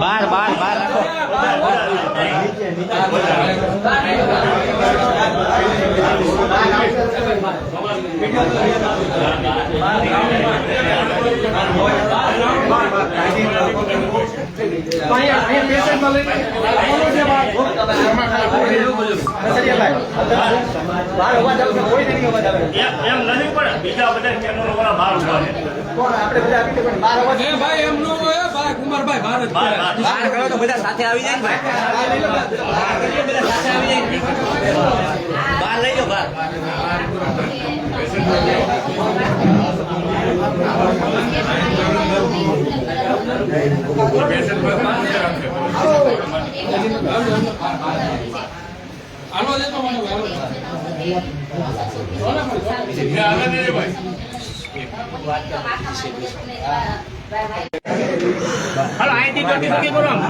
બાર બાર બાર રાખો. એમ એમ નથી પણ બીજા બધા વાળા બહાર ઊભા છે. ભાઈ કુમારભાઈ ભારત બહાર બહાર કરો તો બધા સાથે આવી જાય ને ભાઈ. બધા સાથે આવી જાય. લઈ લો મને હાલો હાલો અહીંથી જોતી જોતી કરો આમ.